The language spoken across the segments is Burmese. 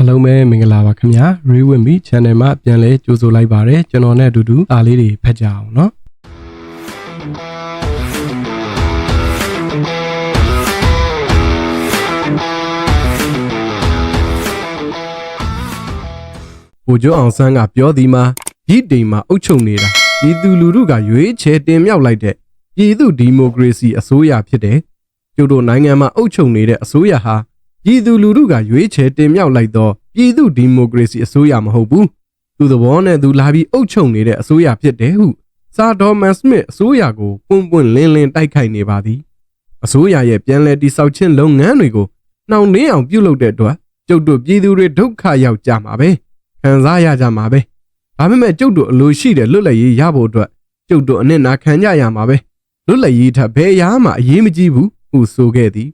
အားလုံးပဲမင်္ဂလာပါခင်ဗျာ Read with me channel မှာပြန်လဲကြိုဆိုလိုက်ပါတယ်ကျွန်တော်နဲ့အတူတူအားလေးတွေဖတ်ကြအောင်เนาะဗိုလ်ချုပ်အောင်ဆန်းကပြောသည်မှာပြည်တိမ်မှာအုပ်ချုပ်နေတာပြည်သူလူထုကရွေးချယ်တင်မြှောက်လိုက်တဲ့ပြည်သူဒီမိုကရေစီအစိုးရဖြစ်တယ်ကျုပ်တို့နိုင်ငံမှာအုပ်ချုပ်နေတဲ့အစိုးရဟာ ပြည်သူလူထုကရွေးချယ်တင်မြှောက်လိုက်သောပြည်သူဒီမိုကရေစီအစိုးရမဟုတ်ဘူးသူသဘောနဲ့သူလာပြီးအုပ်ချုပ်နေတဲ့အစိုးရဖြစ်တယ်ဟုစာဒေါ်မန်စမစ်အစိုးရကိုပွန့်ပွန့်လင်းလင်းတိုက်ခိုက်နေပါသည်အစိုးရရဲ့ပြန်လည်တည်ဆောက်ခြင်းလုပ်ငန်းတွေကိုနှောင့်နှင်းအောင်ပြုလုပ်တဲ့အတွက်ကျုပ်တို့ပြည်သူတွေဒုက္ခရောက်ကြမှာပဲခံစားရကြမှာပဲဒါပေမဲ့ကျုပ်တို့အလိုရှိတဲ့လွတ်လပ်ရေးရဖို့အတွက်ကျုပ်တို့အနစ်နာခံကြရမှာပဲလွတ်လပ်ရေးထက်ဘယ်ရာမှအရေးမကြီးဘူးဟုဆိုခဲ့သည်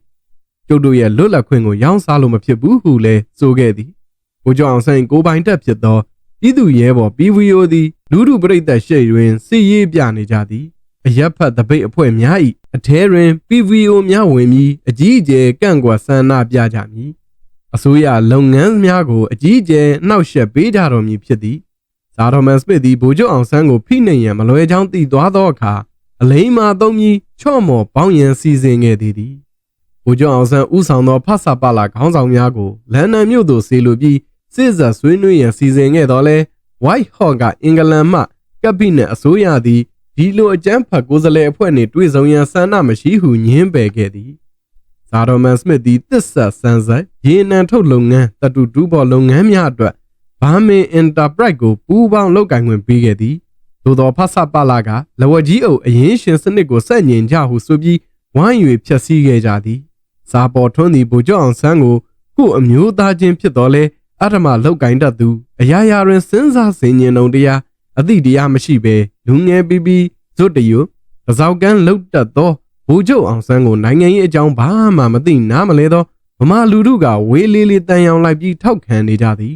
ကျုပ်တို့ရဲ့လွတ်လပ်ခွင့်ကိုရောင်းစားလို့မဖြစ်ဘူးဟုလည်းဆိုခဲ့သည်။ဘိုးကျောင်းအောင်ဆိုင်ကိုပိုင်တက်ဖြစ်သောပြည်သူရဲဘော် PVO သည်လူထုပရိသတ်ရှေ့တွင်စီရေးပြနေကြသည်။အရက်ဖတ်တပိတ်အဖွဲ့များ၏အထဲတွင် PVO များဝင်ပြီးအကြီးအကျယ်ကန့်ကွက်ဆန္ဒပြကြမည်။အစိုးရလုပ်ငန်းများကိုအကြီးအကျယ်နှောက်ယှက်ပေးကြတော်မူဖြစ်သည်။ဇာတော်မန်စမစ်သည်ဗိုလ်ချုပ်အောင်ဆန်းကိုဖိနှိပ်ရန်မလွယ်ချောင်းတည်သွားသောအခါအလိမ္မာသုံးပြီးချော့မော်ပေါင်းရန်စီစဉ်ခဲ့သည်သည် ဗိုလ်ချုပ်အောင်ဆန်းဦးဆောင်သောဖဆပလာခေါင်းဆောင်များကိုလန်ဒန်မြို့သို့ဆေးလိုပြီးစစ်ဇက်ဆွေးနွေးရန်စီစဉ်ခဲ့တော်လဲ White Hawk ကအင်္ဂလန်မှကပ်ပိနက်အစိုးရသည်ဒီလိုအကြမ်းဖက်ကိုယ်စားလှယ်အဖွဲ့နှင့်တွေ့ဆုံရန်ဆန္ဒမရှိဟုညင်းပယ်ခဲ့သည်ဇာတော်မန်စမစ်သည်တစ်ဆက်ဆန်းဆက်ရေနံထုတ်လုပ်ငန်းတတူတူဘော်လုပ်ငန်းများအတွက်ဘာမင်အင်တာပရိုက်ကိုပူးပေါင်းလုပ်ကိုင်ခွင့်ပေးခဲ့သည်သို့သောဖဆပလာကလဝကြီးအုပ်အရင်ရှင်စနစ်ကိုစက်ညင်ကြဟုဆိုပြီးဝိုင်း၍ဖျက်ဆီးခဲ့ကြသည် စာပေါ်ထွန်းသည်ဗိုလ်ချုပ်အောင်ဆန်းကိုကို့အမျိုးသားချင်းဖြစ်တော်လဲအထမလောက်ကင်တတ်သူအရာရာတွင်စဉ်းစားဆင်ခြင်ုံတရားအသည့်တရားမရှိဘဲလူငယ်ပြီးပြီးဇွတ်တယူတစောက်ကန်းလှုပ်တတ်သောဗိုလ်ချုပ်အောင်ဆန်းကိုနိုင်ငံရေးအကြောင်းဘာမှမသိနားမလဲသောဗမာလူထုကဝေးလေးလေးတန်ရောင်လိုက်ပြီးထောက်ခံနေကြသည်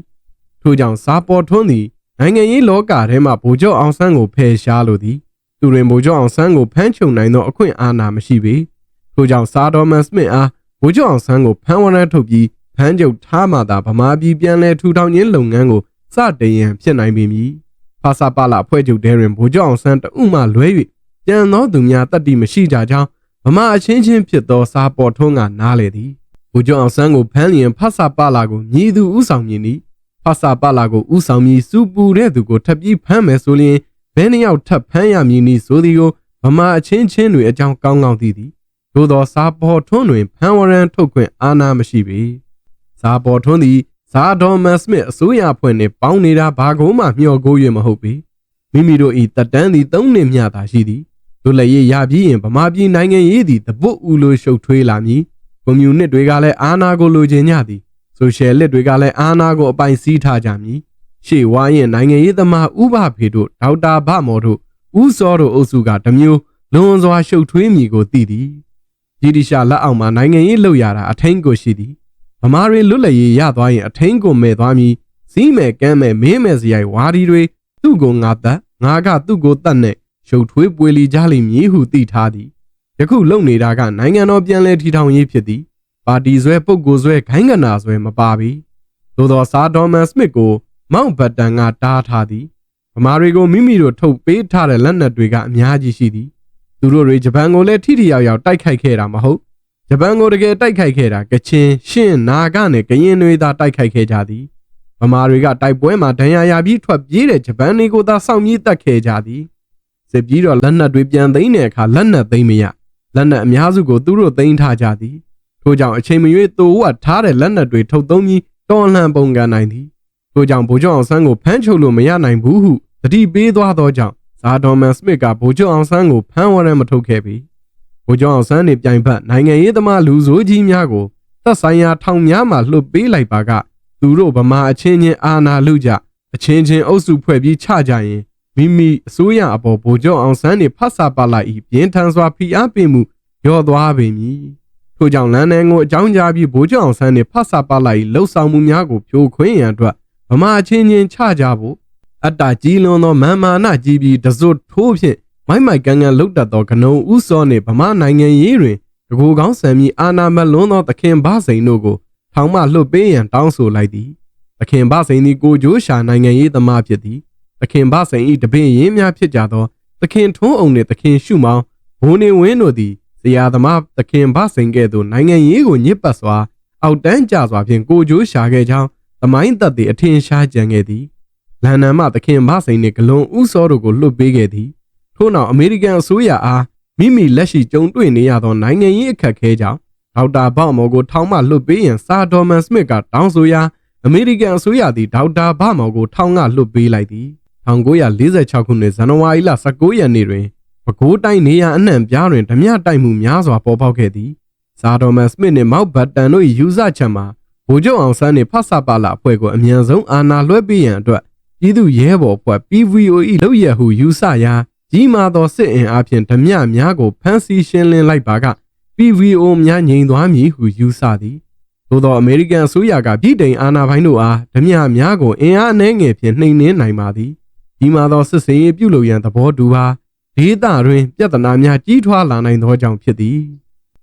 ထို့ကြောင့်စာပေါ်ထွန်းသည်နိုင်ငံရေးလောကထဲမှဗိုလ်ချုပ်အောင်ဆန်းကိုဖယ်ရှားလိုသည်သူတွင်ဗိုလ်ချုပ်အောင်ဆန်းကိုဖမ်းချုပ်နိုင်သောအခွင့်အာဏာမရှိပေထို့ကြောင့်စာဒေါ်မန်စမစ်အား ဗိုလ်ချုပ်အောင်ဆန်းကိုဖမ်းဝရမ်းထုတ်ပြီးဖမ်းချုပ်ထားမှသာဗမာပြည်ပြန်လည်ထူထောင်ခြင်းလုပ်ငန်းကိုစတင်ရန်ဖြစ်နိုင်ပေမည်။ဖာစာပါလာအဖွဲ့ချုပ်တဲတွင်ဗိုလ်ချုပ်အောင်ဆန်းတဦးမှလွဲ၍ကြံသောသူများတတ်တိမရှိကြကြောင်းဗမာအချင်းချင်းဖြစ်သောစာပေါ်ထုံးကနားလေသည်။ဗိုလ်ချုပ်အောင်ဆန်းကိုဖမ်းလျင်ဖာစာပါလာကိုမြည်သူဥဆောင်မည်နီဖာစာပါလာကိုဥဆောင်ပြီးစူပူတဲ့သူကိုထပ်ပြီးဖမ်းမယ်ဆိုရင်ဘယ်နှယောက်ထပ်ဖမ်းရမည်နီဆိုသည်ကိုဗမာအချင်းချင်းတွေအကြောင်းကောင်းကောင်းသိသည်။ သို့သောစာပေါ်ထွန်းတွင်ဖမ်းဝရမ်းထုတ်ခွင့်အာဏာမရှိပေ။စာပေါ်ထွန်းသည်ဇာဒေါ်မန်စမစ်အစိုးရအဖွဲ့နှင့်ပေါင်းနေတာဘာကိုမှမျှော်ကိုး၍မဟုတ်ပေ။မိမိတို့၏တက်တန်းသည်သုံးနှစ်မျှသာရှိသည်။တို့လည်းရပြီးရင်ဗမာပြည်နိုင်ငံရေးသည်တပုတ်ဦးလိုရှုပ်ထွေးလာမည်။ကွန်မြူနစ်တွေကလည်းအာဏာကိုလိုချင်ကြသည်။ဆိုရှယ်လစ်တွေကလည်းအာဏာကိုအပိုင်စီးထားကြမည်။ရှေ့ဝါရင်နိုင်ငံရေးသမားဥပဖေတို့ဒေါက်တာဗမော်တို့ဦးစောတို့အုပ်စုကတမျိုးလွန်စွာရှုပ်ထွေးမည်ကိုသိသည်။ ဗြိတိရှလက်အောက်မှာနိုင်ငံရေးလှုပ်ရတာအထင်းကိုရှိသည်ဗမာတွေလွတ်လပ်ရေးရသွားရင်အထင်းကိုမဲ့သွားမည်စီးမဲ့ကမ်းမဲ့မင်းမဲ့စရိုက်ဝါဒီတွေသူ့ကိုငါသက်ငါကသူ့ကိုတတ်နဲ့ရှုပ်ထွေးပွေလီကြလိမ့်မည်ဟုသိထားသည်ယခုလုံနေတာကနိုင်ငံတော်ပြန်လည်ထီထောင်ရေးဖြစ်သည်ပါတီဆွဲပုဂ္ဂိုလ်ဆွဲခိုင်းကနာဆွဲမပါပြီသို့သောစာဒေါ်မန်စမစ်ကိုမောင့်ဘတ်တန်ကတားထားသည်ဗမာတွေကိုမိမိတို့ထုတ်ပေးထားတဲ့လက်နက်တွေကအများကြီးရှိသည် သူတို့တွေဂျပန်ကိုလည်းထိထိရောက်ရောက်တိုက်ခိုက်ခဲ့တာမဟုတ်ဂျပန်ကိုတကယ်တိုက်ခိုက်ခဲ့တာကချင်ရှင်းနာဂနဲ့ကရင်တွေသာတိုက်ခိုက်ခဲ့ကြသည်ဗမာတွေကတိုက်ပွဲမှာဒဏ်ရာရပြီးထွက်ပြေးတဲ့ဂျပန်တွေကိုသာစောင့်မြည်တက်ခဲ့ကြသည်စစ်ပြီးတော့လက်နက်တွေပြန်သိမ်းတဲ့အခါလက်နက်သိမ်းမရလက်နက်အများစုကိုသူတို့သိမ်းထားကြသည်ထို့ကြောင့်အချိန်မရွေးသူဝတ်ထားတဲ့လက်နက်တွေထုတ်သုံးပြီးတော်လှန်ပုံကန်နိုင်သည်ထို့ကြောင့်ဗိုလ်ချုပ်အောင်ဆန်းကိုဖမ်းချုပ်လို့မရနိုင်ဘူးဟုတတိပေးသွားသောကြောင့် ဇာဒေါ်မန်စမစ်ကဗိုလ်ချုပ်အောင်ဆန်းကိုဖမ်းဝရမ်းမထုတ်ခဲ့ပြီဗိုလ်ချုပ်အောင်ဆန်းနေပြိုင်ဖက်နိုင်ငံရေးသမားလူဆိုးကြီးများကိုသက်ဆိုင်ရာထောင်များမှလွှတ်ပေးလိုက်ပါကသူတို့ဗမာအချင်းချင်းအာဏာလုကြအချင်းချင်းအုပ်စုဖွဲ့ပြီးချကြရင်မိမိအစိုးရအပေါ်ဗိုလ်ချုပ်အောင်ဆန်းနေဖတ်စာပါလိုက်ပြင်းထန်စွာဖိအားပေးမှုရော့သွားပေမည်ထို့ကြောင့်လန်ဒန်ကိုအကြောင်းကြားပြီးဗိုလ်ချုပ်အောင်ဆန်းနေဖတ်စာပါလိုက်လှုပ်ဆောင်မှုများကိုဖြိုခွင်းရန်အတွက်ဗမာအချင်းချင်းချကြဖို့ အတ္တကြီးလွန်သောမာမာနကြီးပြီးတစွတ်ထိုးဖြင့်မိုက်မိုက်ကန်ကန်လှုပ်တတ်သောကနုံဥစောနှင့်ဗမာနိုင်ငံရေးတွင်တကူကောင်းဆံမီအာနာမလွန်းသောသခင်ဘာစိန်တို့ကိုထောင်မှလွတ်ပေးရန်တောင်းဆိုလိုက်သည်သခင်ဗစိန်သည်ကိုကျိုးရှာနိုင်ငံရေးသမားဖြစ်သည်သခင်ဗစိန်၏တပင်ရင်းများဖြစ်ကြသောသခင်ထွန်းအောင်နှင့်သခင်ရှုမောင်ဘိုးနေဝင်းတို့သည်ဇရာသမားသခင်ဗစိန်ကဲ့သို့နိုင်ငံရေးကိုညစ်ပတ်စွာအောက်တန်းကျစွာဖြင့်ကိုကျိုးရှာခဲ့ကြောင်းသမိုင်းသက်သည်အထင်ရှားကြံခဲ့သည် လန်ဒန်မှသခင်ဗစိန်နှင့်ဂလွန်ဦးစောတို့ကိုလွှတ်ပေးခဲ့သည်ထို့နောက်အမေရိကန်အစိုးရအားမိမိလက်ရှိကြုံတွေ့နေရသောနိုင်ငံရေးအခက်အခဲကြောင့်ဒေါက်တာဘောက်မော်ကိုထောင်မှလွှတ်ပေးရန်စာဒေါ်မန်စမစ်ကတောင်းဆိုရာအမေရိကန်အစိုးရသည်ဒေါက်တာဘောက်မော်ကိုထောင်ကလွှတ်ပေးလိုက်သည်1946ခုနှစ်ဇန်နဝါရီလ19ရက်နေ့တွင်ပဲခူးတိုင်းနေရအနှံ့ပြားတွင်ဓမြတိုက်မှုများစွာပေါ်ပေါက်ခဲ့သည်စာဒေါ်မန်စမစ်နှင့်မောက်ဘတ်တန်တို့၏ယူဆချက်မှာဗိုလ်ချုပ်အောင်ဆန်းနှင့်ဖတ်စာပါလာအဖွဲ့ကိုအမြန်ဆုံးအာဏာလွှဲပေးရန်အတွက် ပြည်သူရဲဘော်အဖွဲ့ PVOE လုပ်ရဟုယူဆရာကြီးမားသောစစ်အင်အားဖြင့်ဓမြများကိုဖမ်းဆီးရှင်းလင်းလိုက်ပါက PVO များငြိမ်သွားမည်ဟုယူဆသည်သို့သောအမေရိကန်အစိုးရကပြည်တိုင်အာဏာပိုင်တို့အားဓမြများကိုအင်အားအနှဲငယ်ဖြင့်နှိမ်နင်းနိုင်ပါသည်ကြီးမားသောစစ်စင်ရေးပြုလုပ်ရန်သဘောတူပါဒေသတွင်ပြဿနာများကြီးထွားလာနိုင်သောကြောင့်ဖြစ်သည်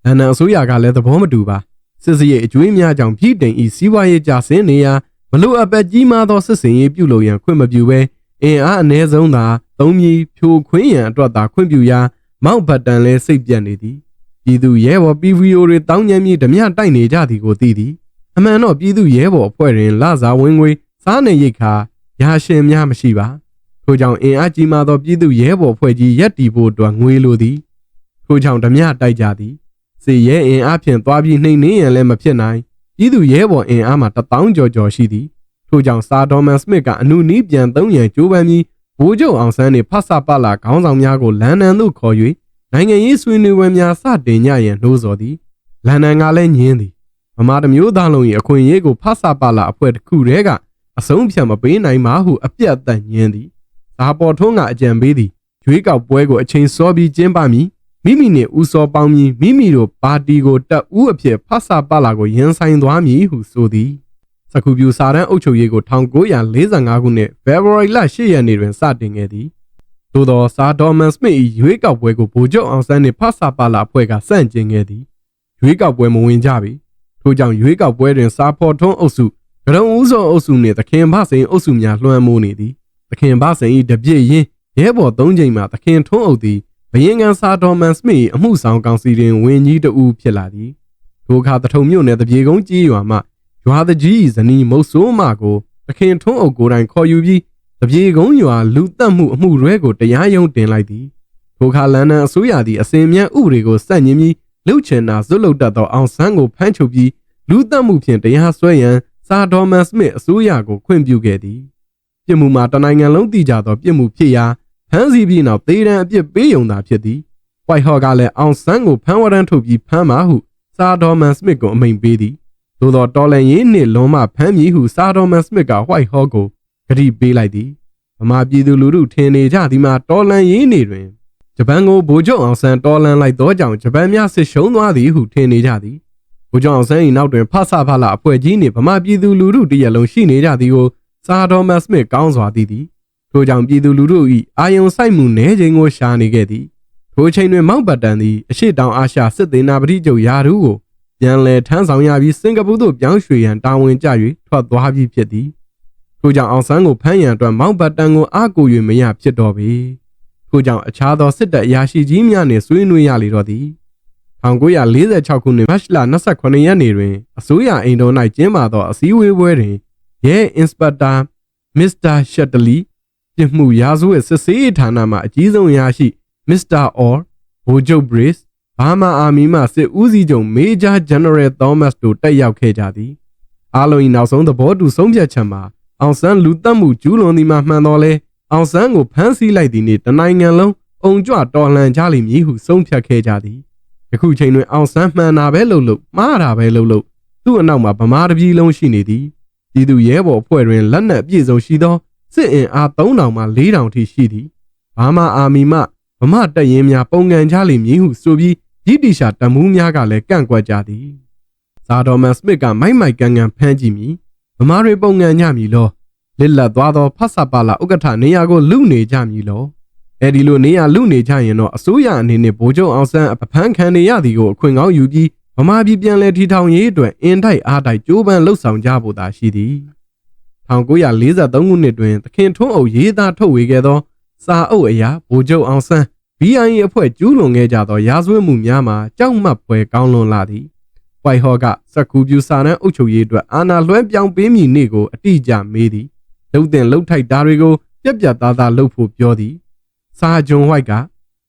လန်ဒန်အစိုးရကလည်းသဘောမတူပါစစ်စရေးအကျွေးများကြောင့်ပြည်တိုင်ဤစီးပွားရေးကြဆင်းနေရာ မလို့အပ်ပဲကြီးမားသောစစ်စင်ရေးပြုလုပ်ရန်ခွင့်မပြုဘဲအင်အားအ ਨੇ ဆုံးသာသုံးပြီးဖြိုခွင်းရန်အတွက်သာခွင့်ပြုရာမောက်ဘတ်တန်လဲစိတ်ပြတ်နေသည်ပြည်သူရဲဘော် PVO တွေတောင်းညံမြည်ဓမြတိုက်နေကြသည်ကိုသိသည်အမှန်တော့ပြည်သူရဲဘော်အဖွဲ့တွင်လစာဝင်ငွေစားနေရိတ်ခါရာရှင်များမရှိပါထို့ကြောင့်အင်အားကြီးမားသောပြည်သူရဲဘော်ဖွဲ့ကြီးရက်တီဖို့အတွက်ငွေလိုသည်ထို့ကြောင့်ဓမြတိုက်ကြသည်စေရဲအင်အားဖြင့်သွားပြီးနှိမ်နင်းရန်လည်းမဖြစ်နိုင် ပြည်သူရဲဘော်အင်အားမှာတထောင်ကျော်ကျော်ရှိသည်ထို့ကြောင့်စာဒေါ်မန်စမစ်ကအနုနီးပြန်သုံးရန်ကြိုးပမ်းပြီးဘိုးချုပ်အောင်ဆန်းနှင့်ဖတ်စာပလာခေါင်းဆောင်များကိုလန်ဒန်သို့ခေါ်၍နိုင်ငံရေးဆွေးနွေးပွဲများစတင်ကြရန်နှိုးဆော်သည်လန်ဒန်ကလည်းညင်းသည်မမတမျိုးသားလုံး၏အခွင့်အရေးကိုဖတ်စာပလာအဖွဲ့တစ်ခုတည်းကအဆုံးဖြတ်မပေးနိုင်ပါဟုအပြတ်အသတ်ညင်းသည်ဇာပေါ်ထွန်းကအကြံပေးသည်ရွေးကောက်ပွဲကိုအချိန်စောပြီးကျင်းပမည် မိမိနှင့်ဦးစောပေါင်းပြီးမိမိတို့ပါတီကိုတက်ဦးအဖြစ်ဖတ်စာပလာကိုရင်ဆိုင်သွားမည်ဟုဆိုသည်စကူပြူစာတန်းအုပ်ချုပ်ရေးကို1945ခုနှစ်ဖေဖော်ဝါရီလ10ရက်နေ့တွင်စတင်ခဲ့သည်သို့သောစာဒေါ်မန်စမစ်၏ရွေးကောက်ပွဲကိုဗိုလ်ချုပ်အောင်ဆန်းနှင့်ဖတ်စာပါလာအဖွဲ့ကစန့်ကျင်ခဲ့သည်ရွေးကောက်ပွဲမဝင်ကြပေထို့ကြောင့်ရွေးကောက်ပွဲတွင်စာဖော်ထွန်းအုပ်စုကရုံဦးစောအုပ်စုနှင့်သခင်ဗစိန်အုပ်စုများလွှမ်းမိုးနေသည်သခင်ဗစိန်၏တပြည့်ရင်းရဲဘော်၃ချိန်မှသခင်ထွန်းအုပ်သည် ဘရင်ကန်စာဒေါ်မန်စမစ်၏အမှုဆောင်ကောင်စီတွင်ဝင်ကြီးတဦးဖြစ်လာသည်ထိုအခါတထုံမြို့နယ်တပြေကုန်းကြီးရွာမှရွာတကြီးဇနီးမုတ်ဆိုးမကိုသခင်ထွန်းအုပ်ကိုယ်တိုင်ခေါ်ယူပြီးတပြေကုန်းရွာလူတက်မှုအမှုရဲကိုတရားရုံးတင်လိုက်သည်ထိုအခါလန်ဒန်အစိုးရသည်အစဉ်မြဲဥပဒေကိုစန့်ကျင်ပြီးလှုပ်ချင်တာဇွတ်လုတ်တတ်သောအောင်ဆန်းကိုဖမ်းချုပ်ပြီးလူတက်မှုဖြင့်တရားစွဲရန်စာဒေါ်မန်စမစ်အစိုးရကိုခွင့်ပြုခဲ့သည်ပြစ်မှုမှာတနိုင်ငံလုံးသိကြသောပြစ်မှုဖြစ်ရာ ဖမ်းဆီးပြီးနောက်သေဒဏ်အပြစ်ပေးုံသာဖြစ်သည်ဝိုက်ဟော့ကလည်းအောင်ဆန်းကိုဖမ်းဝရမ်းထုတ်ပြီးဖမ်းပါဟုစာဒေါ်မန်စမစ်ကိုအမိန့်ပေးသည်သို့သောတော်လန်ရေးနှင့်လွန်မှဖမ်းမည်ဟုစာဒေါ်မန်စမစ်ကဝိုက်ဟော့ကိုဂတိပေးလိုက်သည်ဗမာပြည်သူလူထုထင်နေကြသည်မှာတော်လန်ရေးနေတွင်ဂျပန်ကိုဗိုလ်ချုပ်အောင်ဆန်းတော်လန်လိုက်သောကြောင့်ဂျပန်များစစ်ရှုံးသွားသည်ဟုထင်နေကြသည်ဗိုလ်ချုပ်အောင်ဆန်း၏နောက်တွင်ဖဆဖလာအဖွဲ့ကြီးနှင့်ဗမာပြည်သူလူထုတရက်လုံးရှိနေကြသည်ကိုစာဒေါ်မန်စမစ်ကောင်းစွာသိသည် ထို့ကြောင့်ပြည်သူလူထု၏အာယုံစိုက်မှုနှဲခြင်းကိုရှာနေခဲ့သည်ထိုချိန်တွင်မောက်ပတ်တန်သည်အရှိတောင်အာရှစစ်သေးနာပတိချုပ်ယာရုကိုပြန်လည်ထမ်းဆောင်ရပြီးစင်ကာပူသို့ပြောင်းရွှေ့ရန်တာဝန်ကျ၍ထွက်သွားပြီးဖြစ်သည်ထို့ကြောင့်အောင်ဆန်းကိုဖမ်းရန်အတွက်မောက်ပတ်တန်ကိုအားကို၍မရဖြစ်တော့ပေထို့ကြောင့်အခြားသောစစ်တပ်အရာရှိကြီးများနှင့်ဆွေးနွေးရလေတော့သည်1946ခုနှစ်မတ်လ28ရက်နေ့တွင်အစိုးရအိမ်တော်၌ကျင်းပသောအစည်းအဝေးပွဲတွင်ရဲအင်စပက်တာမစ္စတာရှက်တလီ ပြစ်မှုရာဇဝတ်စစ်ဆေးရေးဌာနမှအကြီးဆုံးအရာရှိမစ္စတာအော်ဘိုဂျုတ်ဘရစ်ဘာမာအာမီမှစစ်ဦးစီးချုပ်မေဂျာဂျန်နရယ်သောမတ်တို့တက်ရောက်ခဲ့ကြသည်အားလုံး၏နောက်ဆုံးသဘောတူဆုံးဖြတ်ချက်မှာအောင်ဆန်းလူတက်မှုကျူးလွန်သည်မှာမှန်တော်လဲအောင်ဆန်းကိုဖမ်းဆီးလိုက်သည်နှင့်တနိုင်ငံလုံးအုံကြွတော်လှန်ကြလိမ့်မည်ဟုဆုံးဖြတ်ခဲ့ကြသည်ယခုချိန်တွင်အောင်ဆန်းမှန်တာပဲလို့လို့မှားတာပဲလို့လို့သူ့အနောက်မှာဗမာတပြည်လုံးရှိနေသည်ပြည်သူရဲဘော်အဖွဲ့တွင်လက်နက်ပြည့်စုံရှိသော စစ်အင်အား3000မှ4000ထိရှိသည်ဘာမာအာမီမှဗမာတပ်ရင်းများပုံကန်ကြလိမ့်မည်ဟုဆိုပြီးဗြိတိရှာတမှုများကလည်းကန့်ကွက်ကြသည်ဇာဒေါ်မန်စမစ်ကမိုက်မိုက်ကန်ကန်ဖမ်းကြည့်မိဗမာတွေပုံကန်ကြမည်လောလစ်လက်သွားသောဖတ်ဆပါလာဥက္ကဋ္ဌနေရာကိုလူနေကြမည်လောအဲဒီလိုနေရာလူနေကြရင်တော့အစိုးရအနေနဲ့ဗိုလ်ချုပ်အောင်ဆန်းအဖမ်းခံနေရသည်ကိုအခွင့်ကောင်းယူပြီးဗမာပြည်ပြန်လည်ထီထောင်ရေးအတွက်အင်တိုက်အားတိုက်ကြိုးပမ်းလှုပ်ဆောင်ကြဖို့သာရှိသည် 1943ခုနှစ်တွင်သခင်ထွန်းအုပ်ရေးသားထုတ်ဝေခဲ့သော စာအုပ်အရာဗိုလ်ချုပ်အောင်ဆန်း BIA အဖွဲ့ကျူးလွန်ခဲ့ကြသောရာဇဝတ်မှုများမှာကြောက်မက်ဖွယ်ကောင်းလွန်လာသည်။ဝိုင်ဟော့ကစက်ကူပြူစာတန်းအုပ်ချုပ်ရေးအတွက်အာဏာလွှဲပြောင်းပေးမည်နေ့ကိုအတိအကျမေးသည်။လုံတင်လှုပ်ထိုက်တာတွေကိုပြက်ပြက်သားသားလှုပ်ဖို့ပြောသည်။စာဂျွန်ဝိုက်က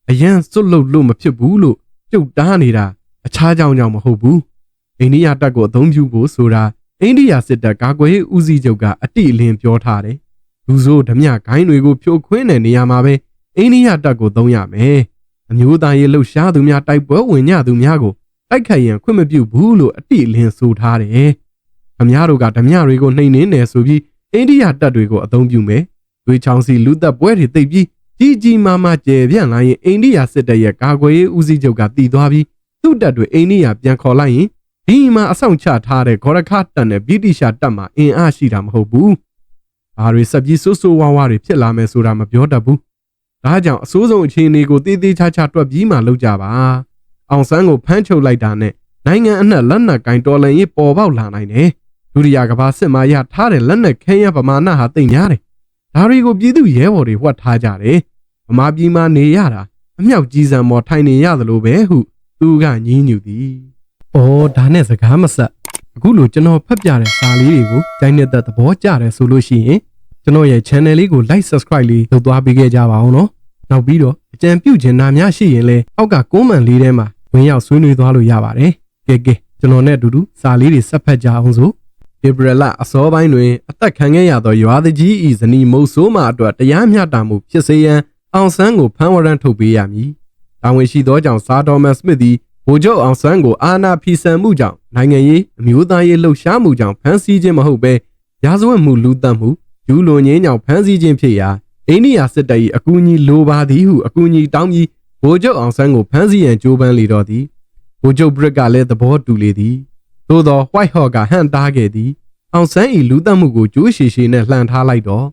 အရန်စွတ်လုတ်လို့မဖြစ်ဘူးလို့ပြုတ်တားနေတာအခြားကြောင်ကြောင်မဟုတ်ဘူး။အိန္ဒိယတပ်ကိုအသုံးပြုဖို့ဆိုတာ အိန္ဒိယစစ်တပ်ကာကွယ်ရေးဦးစီးချုပ်ကအတိအလင်းပြောထားတယ်။လူဆိုးဓမြဂိုင်းတွေကိုဖြိုခွင်းတဲ့နေရာမှာပဲအိန္ဒိယတပ်ကိုသုံးရမယ်။အမျိုးသားရေးလှုပ်ရှားသူများတိုက်ပွဲဝင်ကြသူများကိုတိုက်ခိုက်ရန်ခွင့်မပြုဘူးလို့အတိအလင်းဆိုထားတယ်။အများတို့ကဓမြတွေကိုနှိမ်နှင်းတယ်ဆိုပြီးအိန္ဒိယတပ်တွေကိုအသုံးပြုမယ်။သွေးချောင်းစီလူသက်ပွဲတွေသိပ်ပြီးကြီးကြီးမားမားကျယ်ပြန့်လာရင်အိန္ဒိယစစ်တပ်ရဲ့ကာကွယ်ရေးဦးစီးချုပ်ကတည်သွားပြီးသူ့တပ်တွေအိန္ဒိယပြန်ခေါ်လိုက်ရင် ဒီမှာအဆောင်ချထားတဲ့ဂေါရခတပ်နဲ့ဗြိတိရှတပ်မှာအင်အားရှိတာမဟုတ်ဘူး။ဘာတွေဆက်ပြီးဆိုးဆိုးဝါးဝါးတွေဖြစ်လာမယ်ဆိုတာမပြောတတ်ဘူး။ဒါကြောင့်အစိုးဆုံးအခြေအနေကိုတေးသေးချာချာတွက်ပြီးမှလုပ်ကြပါ။အောင်ဆန်းကိုဖမ်းချုပ်လိုက်တာနဲ့နိုင်ငံအနှံ့လက်နက်ကင်တော်လန်ရေးပေါ်ပေါက်လာနိုင်တယ်။ဒုတိယကမ္ဘာစစ်မှာရထားတဲ့လက်နက်ခဲယမ်းပမာဏဟာတိတ်များတယ်။ဒါတွေကိုပြည်သူရဲဘော်တွေဝတ်ထားကြတယ်။ဗမာပြည်မှာနေရတာအမြောက်ကြီးစံမော်ထိုင်နေရသလိုပဲဟုသူကညင်းညူသည်။ အော်ဒါနဲ့စကားမဆက်အခုလိုကျွန်တော်ဖတ်ပြတဲ့စာလေးတွေကိုကြိုင်းနေတဲ့သဘောကျတယ်ဆိုလို့ရှိရင်ကျွန်တော်ရဲ့ channel လေးကို like subscribe လေးလုပ်သွားပေးခဲ့ကြပါအောင်နော်။နောက်ပြီးတော့အကြံပြုချင်တာများရှိရင်လည်းအောက်က comment လေးထဲမှာဝင်ရောက်ဆွေးနွေးသွားလို့ရပါတယ်။ကဲကဲကျွန်တော်နဲ့အတူတူစာလေးတွေဆက်ဖတ်ကြအောင်စို့။ဧပြီလအစောပိုင်းတွင်အသက်ခံခဲ့ရသောရွာသူကြီးဤဇနီးမုတ်ဆိုးမှအတွက်တရားမျှတမှုဖြစ်စေရန်အောင်ဆန်းကိုဖမ်းဝရမ်းထုတ်ပေးရမည်။တာဝန်ရှိသောကြောင့်စာဒေါ်မန်စမစ်သည် ဗိုလ်ချုပ်အောင်ဆန်းကိုအာဏာဖီဆန်မှုကြောင့်နိုင်ငံရေးအမျိုးသားရေးလှုပ်ရှားမှုကြောင့်ဖမ်းဆီးခြင်းမဟုတ်ဘဲရာဇဝတ်မှုလူသတ်မှုကျူးလွန်ခြင်းကြောင့်ဖမ်းဆီးခြင်းဖြစ်ရာအိန္ဒိယစစ်တပ်၏အကူအညီလိုပါသည်ဟုအကူအညီတောင်းပြီးဗိုလ်ချုပ်အောင်ဆန်းကိုဖမ်းဆီးရန်ကြိုးပမ်းလေတော့သည်ဗိုလ်ချုပ်ဘရစ်ကလည်းသဘောတူလေသည်သို့သော White Hawk ကဟန်တားခဲ့သည်အောင်ဆန်း၏လူသတ်မှုကိုကြိုးရှည်ရှည်နဲ့လှန်ထားလိုက်တော့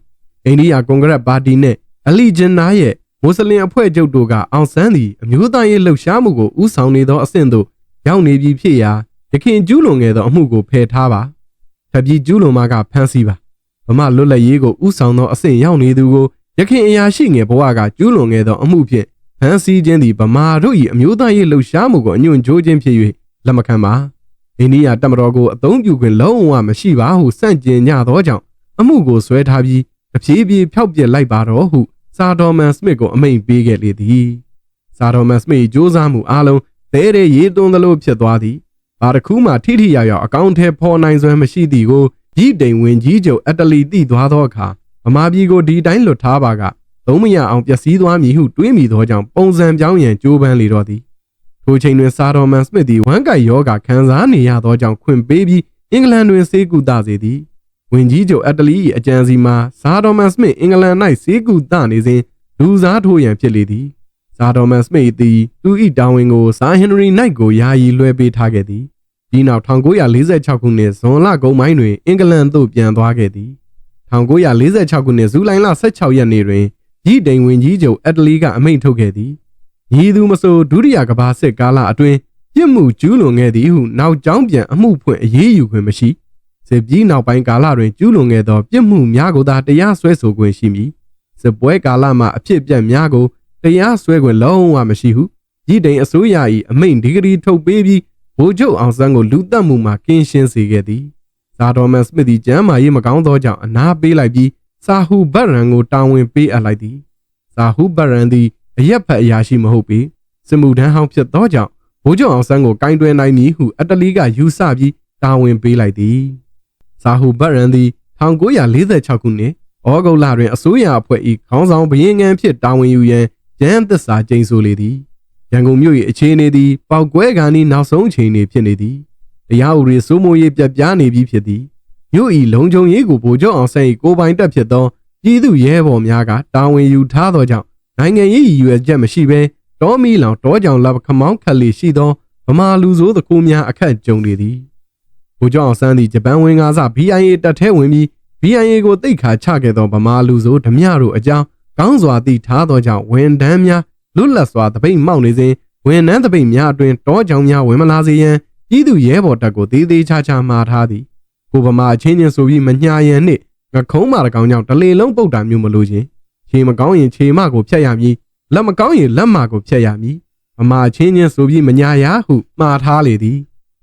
အိန္ဒိယကွန်ဂရက်ပါတီနှင့်အလီဂျင်နာရဲ့ မွတ်စလင်အဖွဲ့ချုပ်တို့ကအောင်ဆန်းသည်အမျိုးသားရေးလှုပ်ရှားမှုကိုဥဆောင်နေသောအဆင့်သို့ရောက်နေပြီဖြစ်ရာရခင်ကျူးလွန်ခဲ့သောအမှုကိုဖယ်ထားပါ။ထပ်ပြီးကျူးလွန်မှကဖမ်းဆီးပါ။ဗမာလွတ်လပ်ရေးကိုဥဆောင်သောအဆင့်ရောက်နေသူကိုရခင်အရာရှိငယ်ဘဝကကျူးလွန်ခဲ့သောအမှုဖြင့်ဖမ်းဆီးခြင်းသည်ဗမာတို့၏အမျိုးသားရေးလှုပ်ရှားမှုကိုအညွန့်ကြိုးခြင်းဖြစ်၍လက်မခံပါ။အိန္ဒိယတပ်မတော်ကိုအသုံးပြုခွင့်လုံးဝမရှိပါဟုစန့်ကျင်ကြသောကြောင့်အမှုကိုဆွဲထားပြီးတဖြည်းဖြည်းဖျောက်ပစ်လိုက်ပါတော့ဟု စာဒေါ်မန်စမစ်ကိုအမိန့်ပေးခဲ့လေသည်စာဒေါ်မန်စမစ်စူးစမ်းမှုအလုံးသဲတဲ့ရေးသွန်းသလိုဖြစ်သွားသည်ဘာတစ်ခုမှထိထိရောက်ရောက်အကောင့်ထဲပေါ်နိုင်စွမ်းမရှိသည်ကိုကြီးတိမ်ဝင်ကြီးချုပ်အတလီတိသွားသောအခါဗမာပြည်ကိုဒီတိုင်းလွတ်ထားပါကသုံးမရအောင်ပျက်စီးသွားမည်ဟုတွေးမိသောကြောင့်ပုံစံပြောင်းရန်ကြိုးပမ်းလေတော့သည်ထိုချိန်တွင်စာဒေါ်မန်စမစ်သည်ဝမ်းကိုက်ယောဂခံစားနေရသောကြောင့်ခွင့်ပေးပြီးအင်္ဂလန်တွင်ဆေးကုသစေသည် ဝင်ကြီးချုပ်အတလီ၏အကြံစီမှာဇာဒေါ်မန်စမစ်အင်္ဂလန်၌ဆေးကုသနေစဉ်လူစားထိုးရန်ဖြစ်လေသည်ဇာဒေါ်မန်စမစ်သည်သူ၏တာဝန်ကိုဇာဟင်နရီနိုင်ကိုယာယီလွှဲပေးထားခဲ့သည်ဒီနောက်1946ခုနှစ်ဇွန်လကုန်ပိုင်းတွင်အင်္ဂလန်သို့ပြန်သွားခဲ့သည်1946ခုနှစ်ဇူလိုင်လ16ရက်နေ့တွင်ကြီးတိန်ဝင်ကြီးချုပ်အက်တလီကအမိန့်ထုတ်ခဲ့သည်ညီသူမဆိုဒုတိယကမ္ဘာစစ်ကာလအတွင်းပြစ်မှုကျူးလွန်ခဲ့သည်ဟုနောက်ကျောင်းပြန်အမှုဖွင့်အရေးယူခွင့်မရှိ စစ်ပြီးနောက်ပိုင်းကာလတွင်ကျူးလွန်ခဲ့သောပြစ်မှုများကိုသာတရားစွဲဆိုခွင့်ရှိမည်စစ်ပွဲကာလမှာအဖြစ်အပျက်များကိုတရားစွဲခွင့်လုံးဝမရှိဟုကြီးတိန်အစိုးရ၏အမိန့်ဒီဂရီထုတ်ပေးပြီးဗိုလ်ချုပ်အောင်ဆန်းကိုလူသက်မှုမှာကင်းရှင်းစေခဲ့သည်ဇာဒေါ်မန်စမစ်သည်ကျမ်းမာရေးမကောင်းသောကြောင့်အနာပေးလိုက်ပြီးစာဟူဘတ်ရန်ကိုတာဝန်ပေးအပ်လိုက်သည်ဇာဟူဘတ်ရန်သည်အရက်ဖက်အရာရှိမဟုတ်ပေစစ်မှုထမ်းဟောင်းဖြစ်သောကြောင့်ဗိုလ်ချုပ်အောင်ဆန်းကိုကင်တွယ်နိုင်မည်ဟုအတလီကယူဆပြီးတာဝန်ပေးလိုက်သည် ဇာဟူဘတ်ရန်သည်1946ခုနှစ်ဩဂုတ်လတွင်အစိုးရအဖွဲ့၏ခေါင်းဆောင်ဘရင်ငံဖြစ်တာဝန်ယူရန်ရန်သစ္စာကျိန်ဆိုလေသည်ရန်ကုန်မြို့၏အခြေအနေသည်ပောက်ကွဲခါနီးနောက်ဆုံးအခြေအနေဖြစ်နေသည်တရားဥပဒေစိုးမိုးရေးပြပြနေပြီဖြစ်သည်မြို့၏လုံခြုံရေးကိုဗိုလ်ချုပ်အောင်ဆန်း၏ကိုပိုင်တပ်ဖြစ်သောပြည်သူရဲဘော်များကတာဝန်ယူထားသောကြောင့်နိုင်ငံရေးရည်ရွယ်ချက်မရှိဘဲတောမီလောင်တောကြောင်လခမောင်းခက်လေရှိသောဗမာလူဆိုးသခိုးများအခက်ကြုံနေသည် ဗိုလ်ချုပ်အောင်ဆန်းသည်ဂျပန်ဝင်ကားစ BIA တပ်ထဲဝင်ပြီး BIA ကိုတိတ်ခါချခဲ့သောဗမာလူဆိုးဓမြတို့အကြောင်းကောင်းစွာသိထားသောကြောင့်ဝန်တန်းများလွတ်လပ်စွာတပိတ်မောက်နေစဉ်ဝန်နှန်းတပိတ်များအတွင်တောကြောင်များဝင်မလာစေရန်ပြည်သူရဲဘော်တပ်ကိုသေးသေးချာချာမှာထားသည်ကိုဗမာအချင်းချင်းဆိုပြီးမညာရန်နှင့်ငငခုံးမာတကောင်ကြောင့်တလေလုံးပုတ်တာမျိုးမလို့ချင်းခြေမကောင်းရင်ခြေမကိုဖြတ်ရမည်လက်မကောင်းရင်လက်မကိုဖြတ်ရမည်မမချင်းချင်းဆိုပြီးမညာရဟုမှားထားလေသည်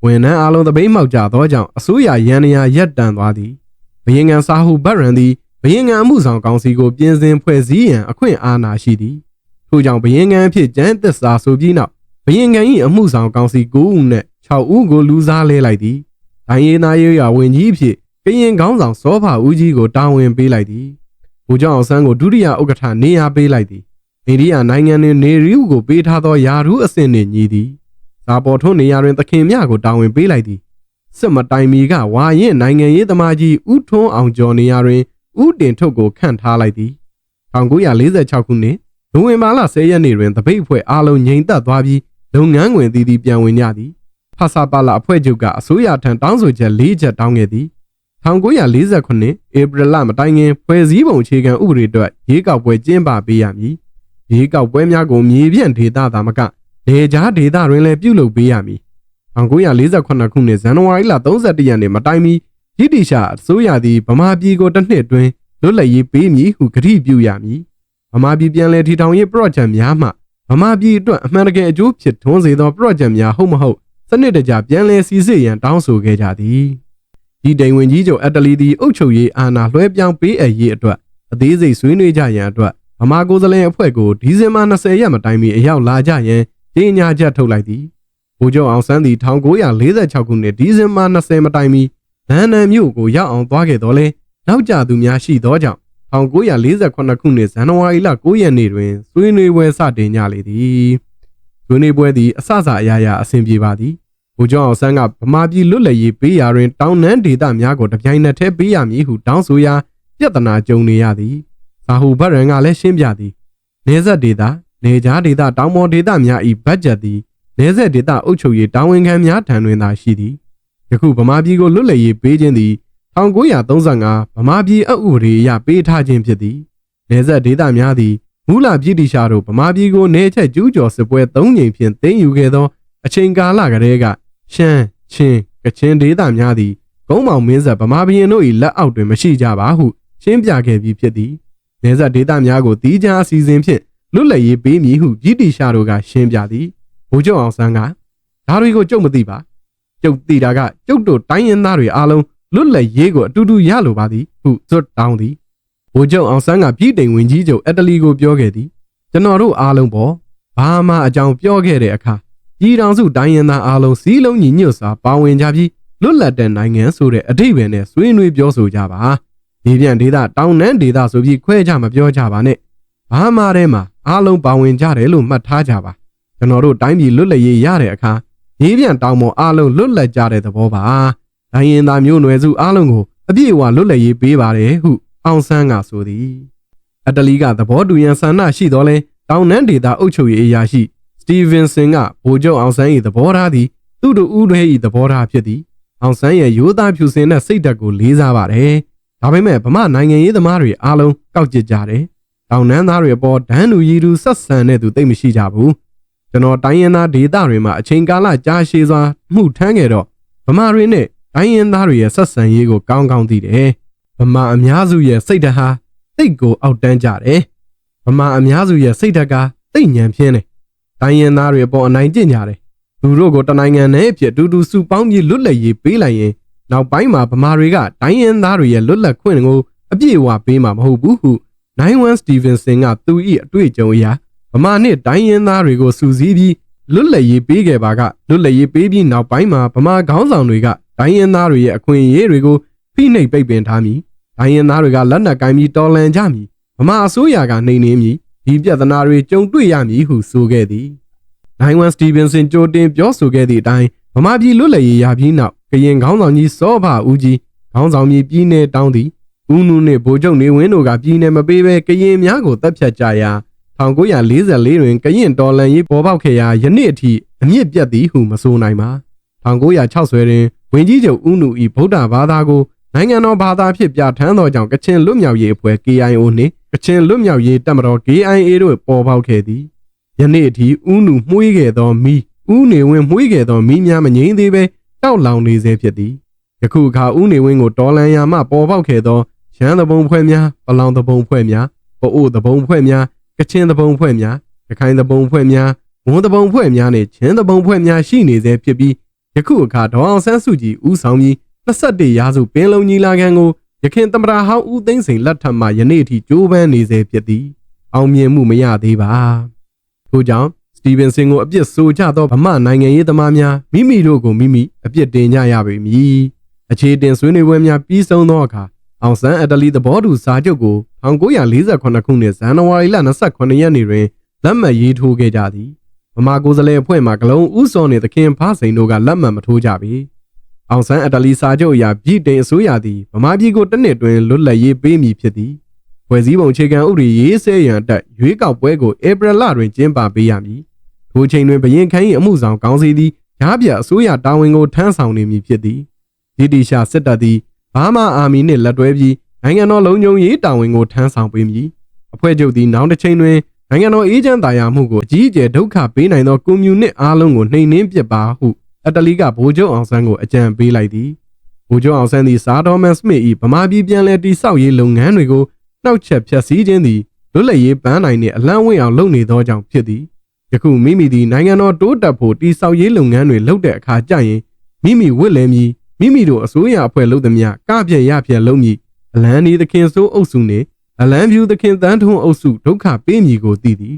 ဝန်နှန်းအလုံးသပိတ်မောက်ကြသောကြောင့်အစိုးရရန်ရာရက်တန်သွားသည်ဘယင်ငံစာဟုဘတ်ရန်သည်ဘယင်ငံအမှုဆောင်ကောင်စီကိုပြင်ဆင်ဖွဲ့စည်းရန်အခွင့်အာဏာရှိသည်ထို့ကြောင့်ဘယင်ငံအဖြစ်ကျန်းသစ္စာဆိုပြီးနောက်ဘယင်ငံ၏အမှုဆောင်ကောင်စီ9ဦးနှင့်6ဦးကိုလူစားလဲလိုက်သည်ဒိုင်းရီနာရေးရဝင်ကြီးအဖြစ်ကရင်ကောင်းဆောင်စောဖာဦးကြီးကိုတာဝန်ပေးလိုက်သည်ဗိုလ်ချုပ်အောင်ဆန်းကိုဒုတိယဥက္ကဋ္ဌနေရာပေးလိုက်သည်အိန္ဒိယနိုင်ငံတွင်နေရီဦးကိုပေးထားသောယာရုအဆင့်နှင့်ညီသည် ဇာပေါ်ထွန်းနေရာတွင်သခင်မြကိုတာဝန်ပေးလိုက်သည်စစ်မတိုင်မီကဝါရင်နိုင်ငံရေးသမားကြီးဦးထွန်းအောင်ကျော်နေရာတွင်ဦးတင်ထုတ်ကိုခန့်ထားလိုက်သည်1946ခုနှစ်နိုဝင်ဘာလ10ရက်နေ့တွင်တပိတ်အဖွဲ့အားလုံးငြိမ်သက်သွားပြီးလုပ်ငန်းဝင်တည်တည်ပြန်ဝင်ကြသည်ဖဆာပါလာအဖွဲ့ချုပ်ကအစိုးရထံတောင်းဆိုချက်၄ချက်တောင်းခဲ့သည်1948ဧပြီလမတိုင်ခင်ဖွဲ့စည်းပုံအခြေခံဥပဒေအတွက်ရေးကောက်ပွဲကျင်းပပေးရမည်ရေးကောက်ပွဲများကိုမြေပြန့်ဒေသသာမက ဒေကြားဒေသတွင်လည်းပြုလုပ်ပေးရမည်1948ခုနှစ်ဇန်နဝါရီလ31ရက်နေ့မတိုင်မီဗြိတိရှအစိုးရသည်ဗမာပြည်ကိုတစ်နှစ်တွင်လွတ်လပ်ရေးပေးမည်ဟုကတိပြုရမည်ဗမာပြည်ပြန်လည်ထီထောင်ရေး project များမှဗမာပြည်အတွက်အမှန်တကယ်အကျိုးဖြစ်ထွန်းစေသော project များဟုတ်မဟုတ်စနစ်တကျပြန်လည်စီစစ်ရန်တောင်းဆိုခဲ့ကြသည်ဒီတိန်ဝင်ကြီးချုပ်အတလီဒီအုပ်ချုပ်ရေးအာဏာလွှဲပြောင်းပေးအပ်ရေးအတွက်အသေးစိတ်ဆွေးနွေးကြရန်အတွက်ဗမာကိုယ်စားလှယ်အဖွဲ့ကိုဒီဇင်ဘာ20ရက်မတိုင်မီအရောက်လာကြရန် ကြေညာချက်ထုတ်လိုက်သည်ဗိုလ်ချုပ်အောင်ဆန်းသည်1946ခုနှစ်ဒီဇင်ဘာ20မတိုင်မီလန်ဒန်မြို့ကိုရောက်အောင်သွားခဲ့တော်လဲနောက်ကျသူများရှိသောကြောင့်1948ခုနှစ်ဇန်နဝါရီလ9ရက်နေ့တွင်ဆွေးနွေးပွဲစတင်ကြလေသည်ဆွေးနွေးပွဲသည်အဆအဆအရာရာအဆင်ပြေပါသည်ဗိုလ်ချုပ်အောင်ဆန်းကဗမာပြည်လွတ်လပ်ရေးပေးရာတွင်တောင်နန်းဒေသများကိုတပြိုင်နက်တည်းပေးရမည်ဟုတောင်းဆိုရာပြဿနာကြုံနေရသည်ဇာဟူဘတ်ရန်ကလည်းရှင်းပြသည်နေဆက်ဒေသ နေကြားဒေသတောင်ပေါ်ဒေသများ၏ဘတ်ဂျက်သည်နေဆက်ဒေသအုပ်ချုပ်ရေးတာဝန်ခံများထံတွင်သာရှိသည်ယခုဗမာပြည်ကိုလွတ်လပ်ရေးပေးခြင်းသည်1935ဗမာပြည်အဥပဒေအရပေးထားခြင်းဖြစ်သည်နေဆက်ဒေသများသည်မူလပြည်တိရှာတို့ဗမာပြည်ကိုနေချက်ကျူးကျော်စစ်ပွဲ၃ကြိမ်ဖြင့်သိမ်းယူခဲ့သောအချိန်ကာလကတည်းကရှမ်းချင်းကချင်ဒေသများသည်ကုန်းမောင်မင်းဆက်ဗမာပြည်တို့၏လက်အောက်တွင်မရှိကြပါဟုရှင်းပြခဲ့ပြီးဖြစ်သည်နေဆက်ဒေသများကိုတီးခြားအစီအစဉ်ဖြင့် လွတ်လပ်ရေးပေးမည်ဟုပြည်တိရှာတို့ကရှင်းပြသည်ဗိုလ်ချုပ်အောင်ဆန်းကဒါတွေကိုကြုံမသိပါကျုပ်သိတာကကျုပ်တို့တိုင်းရင်းသားတွေအားလုံးလွတ်လပ်ရေးကိုအတူတူရလိုပါသည်ဟုဇွတ်တောင်းသည်ဗိုလ်ချုပ်အောင်ဆန်းကပြည်တိန်ဝင်ကြီးချုပ်အက်တလီကိုပြောခဲ့သည်ကျွန်တော်တို့အားလုံးပေါ်ဘာမှအကြောင်းပြောခဲ့တဲ့အခါပြည်တော်စုတိုင်းရင်းသားအားလုံးစီးလုံးညီညွတ်စွာပါဝင်ကြပြီးလွတ်လပ်တဲ့နိုင်ငံဆိုတဲ့အထိပ္ပယ်နဲ့ဆွေးနွေးပြောဆိုကြပါဒီပြန်ဒေသတောင်နန်းဒေသဆိုပြီးခွဲခြားမပြောကြပါနဲ့ဘာမှထဲမှာ အားလုံးပါဝင်ကြတယ်လို့မှတ်ထားကြပါကျွန်တော်တို့တိုင်းပြည်လွတ်လပ်ရေးရတဲ့အခါရေးပြန်တောင်ပေါ်အားလုံးလွတ်လပ်ကြတဲ့သဘောပါဒိုင်းရင်သားမျိုးနွယ်စုအားလုံးကိုအပြည့်အဝလွတ်လပ်ရေးပေးပါတယ်ဟုအောင်ဆန်းကဆိုသည်အတလီကသဘောတူရန်ဆန္ဒရှိတော်လဲတောင်နန်းဒေသအုပ်ချုပ်ရေးအရာရှိစတီဗင်ဆင်ကဗိုလ်ချုပ်အောင်ဆန်း၏သဘောထားသည်သူ့တို့ဦးတွဲ၏သဘောထားဖြစ်သည်အောင်ဆန်းရဲ့ရိုးသားဖြူစင်တဲ့စိတ်ဓာတ်ကိုလေးစားပါတယ်ဒါပေမဲ့ဗမာနိုင်ငံရေးသမားတွေအားလုံးကောက်ကျစ်ကြတယ် တောင်နန်းသားတွေအပေါ်ဒန်းလူရီသူဆက်ဆံတဲ့သူသိမ့်မရှိကြဘူးကျွန်တော်တိုင်းရင်းသားဒေသတွေမှာအချိန်ကာလကြာရှည်စွာမှုထမ်းခဲ့တော့ဗမာတွေနဲ့တိုင်းရင်းသားတွေရဲ့ဆက်ဆံရေးကိုကောင်းကောင်းသိတယ်။ဗမာအများစုရဲ့စိတ်ဓာတ်ဟာသိတ်ကိုအောက်တန်းကြတယ်။ဗမာအများစုရဲ့စိတ်ဓာတ်ကသိတ်ညံပြင်းတယ်။တိုင်းရင်းသားတွေအပေါ်အနိုင်ကျင့်ကြတယ်။သူတို့ကိုတနိုင်ငံနဲ့အဖြစ်အတူတူစုပေါင်းပြီးလွတ်လပ်ရေးပေးလိုက်ရင်နောက်ပိုင်းမှာဗမာတွေကတိုင်းရင်းသားတွေရဲ့လွတ်လပ်ခွင့်ကိုအပြည့်အဝပေးမှာမဟုတ်ဘူးဟု နိုင်ဝမ်စတီဗင်ဆင်ကသူ၏အတွေ့အကြုံအရဗမာနဲ့တိုင်းရင်းသားတွေကိုစူးစီးပြီးလွတ်လပ်ရေးပေးခဲ့ပါကလွတ်လပ်ရေးပေးပြီးနောက်ပိုင်းမှာဗမာခေါင်းဆောင်တွေကဒိုင်းရင်သားတွေရဲ့အခွင့်အရေးတွေကိုဖိနှိပ်ပိတ်ပင်ထားမည်ဒိုင်းရင်သားတွေကလက်နက်ကင်ပြီးတော်လှန်ကြမည်ဗမာအစိုးရကနှိမ်နင်းမည်ဒီပြဿနာတွေကြုံတွေ့ရမည်ဟုဆိုခဲ့သည်နိုင်ဝန်စတီဗင်ဆင်ကြိုတင်ပြောဆိုခဲ့သည့်အတိုင်းဗမာပြည်လွတ်လပ်ရေးရပြီးနောက်ကရင်ခေါင်းဆောင်ကြီးစောဘဦးကြီးခေါင်းဆောင်ကြီးပြည်နယ်တောင်းသည် ဦးနုနှင့်ဗိုလ်ချုပ်နေဝင်းတို့ကပြည်နယ်မပေးဘဲကရင်များကိုတပ်ဖြတ်ကြရာ1944တွင်ကရင်တော်လန်ရေးပေါ်ပေါက်ခဲ့ရာယနေ့အထိအမြင့်ပြတ်သည်ဟုမဆိုနိုင်ပါ1960တွင်ဝင်ကြီးချုပ်ဦးနု၏ဗုဒ္ဓဘာသာကိုနိုင်ငံတော်ဘာသာဖြစ်ပြဋ္ဌာန်းသောကြောင့်ကချင်လွတ်မြောက်ရေးအဖွဲ့ KIO နှင့်ကချင်လွတ်မြောက်ရေးတပ်မတော် KIA တို့ပေါ်ပေါက်ခဲ့သည်ယနေ့အထိဦးနုမှုေးခဲ့သောမိဦးနေဝင်းမှုေးခဲ့သောမိများမငြိမ်းသေးပဲတောက်လောင်နေစေဖြစ်သည်ယခုအခါဦးနေဝင်းကိုတော်လန်ယာမှပေါ်ပေါက်ခဲ့သော ရှမ်းသဘုံဖွဲ့များပလောင်သဘုံဖွဲ့များပအို့သဘုံဖွဲ့များကချင်သဘုံဖွဲ့များရခိုင်သဘုံဖွဲ့များဝန်သဘုံဖွဲ့များနဲ့ချင်းသဘုံဖွဲ့များရှိနေသေးဖြစ်ပြီးယခုအခါဒေါအောင်ဆန်းစုကြည်ဦးဆောင်ပြီး21ရာစုပင်လုံညီလာခံကိုရခင်သမ္မတဟောင်းဦးသိန်းစိန်လက်ထက်မှယနေ့အထိကြိုးပမ်းနေစေဖြစ်သည်အောင်မြင်မှုမရသေးပါထို့ကြောင့်စတီဗင်ဆင်ကိုအပြစ်ဆိုကြသောဗမာနိုင်ငံရေးသမားများမိမိတို့ကိုမိမိအပြစ်တင်ကြရပေမည်အခြေတင်ဆွေးနွေးပွဲများပြီးဆုံးသောအခါ အောင်ဆန်းအတလီသဘောတူစာချုပ်ကို1948ခုနှစ်ဇန်နဝါရီလ28ရက်နေ့တွင်လက်မှတ်ရေးထိုးခဲ့ကြသည်ဗမာကိုယ်စားလှယ်အဖွဲ့မှဂလုံးဦးစောနှင့်သခင်ဖားစိန်တို့ကလက်မှတ်မထိုးကြပေအောင်ဆန်းအတလီစာချုပ်အရပြည်တင်အစိုးရသည်ဗမာပြည်ကိုတစ်နှစ်တွင်လွတ်လပ်ရေးပေးမည်ဖြစ်သည်ဖွဲ့စည်းပုံအခြေခံဥပဒေရေးဆွဲရန်အတွက်ရွေးကောက်ပွဲကိုဧပြီလတွင်ကျင်းပပေးရမည်ထိုချိန်တွင်ဘရင်ခန်း၏အမှုဆောင်ကောင်းစီသည်ရားပြအစိုးရတာဝန်ကိုထမ်းဆောင်နေမည်ဖြစ်သည်ဒီတီရှာစစ်တပ်သည် ဘာမာအာမီနှင့်လက်တွဲပြီးနိုင်ငံတော်လုံခြုံရေးတာဝန်ကိုထမ်းဆောင်ပေးမည်အဖွဲ့ချုပ်သည်နောက်တစ်ချိန်တွင်နိုင်ငံတော်အေဂျင့်တာယာမှုကိုအကြီးအကျယ်ဒုက္ခပေးနိုင်သောကွန်မြူနစ်အားလုံးကိုနှိမ်နင်းပစ်ပါဟုအတလီကဗိုလ်ချုပ်အောင်ဆန်းကိုအကြံပေးလိုက်သည်ဗိုလ်ချုပ်အောင်ဆန်းသည်စာတော်မန်စမစ်၏ဗမာပြည်ပြန်လည်တည်ဆောက်ရေးလုပ်ငန်းတွေကိုနှောက်ချက်ဖျက်ဆီးခြင်းသည်လွတ်လပ်ရေးပန်းနိုင်နှင့်အလန့်ဝင့်အောင်လုပ်နေသောကြောင့်ဖြစ်သည်ယခုမိမိသည်နိုင်ငံတော်တိုးတက်ဖို့တည်ဆောက်ရေးလုပ်ငန်းတွေလုပ်တဲ့အခါကျရင်မိမိဝစ်လဲမည် မိမိတို့အစိုးရအဖွဲ့လုပ်သည်များကပြည့်ရပြည့်လုပ်မည်အလန်းဒီသခင်ဆိုးအုပ်စုနှင့်အလန်းဖြူသခင်တန်းထုံးအုပ်စုဒုက္ခပေးမည်ကိုသိသည်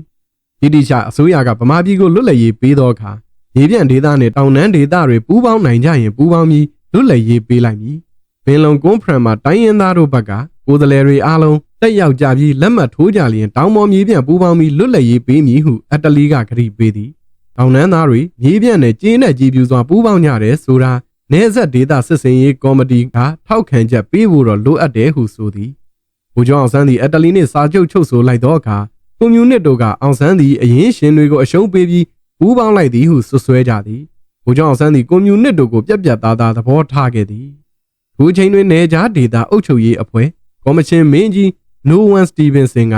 ဒီတိကျအစိုးရကဗမာပြည်ကိုလွတ်လပ်ရေးပေးသောအခါရေပြန့်ဒေသနှင့်တောင်တန်းဒေသတွေပူးပေါင်းနိုင်ကြရင်ပူးပေါင်းပြီးလွတ်လပ်ရေးပေးလိုက်မည်ပင်လုံကွန်ဖရင့်မှာတိုင်းရင်းသားတို့ဘက်ကကိုယ်စားလှယ်တွေအားလုံးတက်ရောက်ကြပြီးလက်မှတ်ထိုးကြလျင်တောင်ပေါ်မြေပြန့်ပူးပေါင်းပြီးလွတ်လပ်ရေးပေးမည်ဟုအတလီကကတိပေးသည်တောင်တန်းသားတွေမြေပြန့်နဲ့ကျင်းနဲ့ကြည်ပြူစွာပူးပေါင်းကြတယ်ဆိုတာ နေဆက်ဒေတာစစ်စင်ရေးကော်မတီကထောက်ခံချက်ပေးဖို့တော့လိုအပ်တယ်ဟုဆိုသည်ဗိုလ်ချုပ်အောင်ဆန်းသည်အတလီနှင့်စာချုပ်ချုပ်ဆိုလိုက်သောအခါကွန်မြူနစ်တို့ကအောင်ဆန်းသည်အရင်ရှင်တွေကိုအရှုံးပေးပြီးပူးပေါင်းလိုက်သည်ဟုဆွဆွဲကြသည်ဗိုလ်ချုပ်အောင်ဆန်းသည်ကွန်မြူနစ်တို့ကိုပြက်ပြက်သားသားသဘောထားခဲ့သည်ထိုအချိန်တွင်နေကြားဒေတာအုပ်ချုပ်ရေးအဖွဲ့ကော်မရှင်မင်းကြီး No one Stevenson က